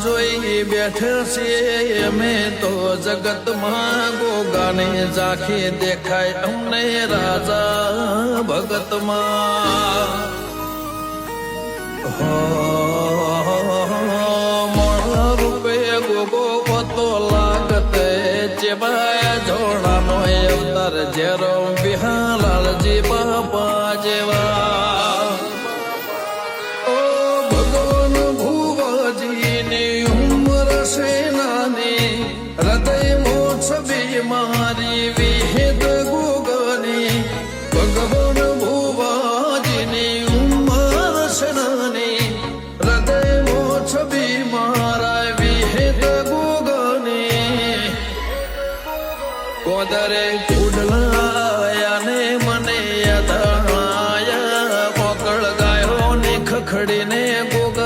બેઠે બેઠશે અમે તો જગતમાં ગોગાને ઝાંખી દેખાય અમને રાજા ભગતમાં. રૂપે ગોગો પતો લાગતે ચેબાય જોડાનો અવતાર જેરો બિહાલાલજી બાપા જેવા. સેનાની નાને હૃદય મોક્ષ બીમારી વિહેદ ગોગને ભગવાન ભુવાજીની ઉમર શનાને હૃદય મોક્ષ બીમારા વિહેદ ગોગને કોદરે ઉડલાયા ને મને યદાયા કોકળ ગાયો ને ખખડીને ગોગ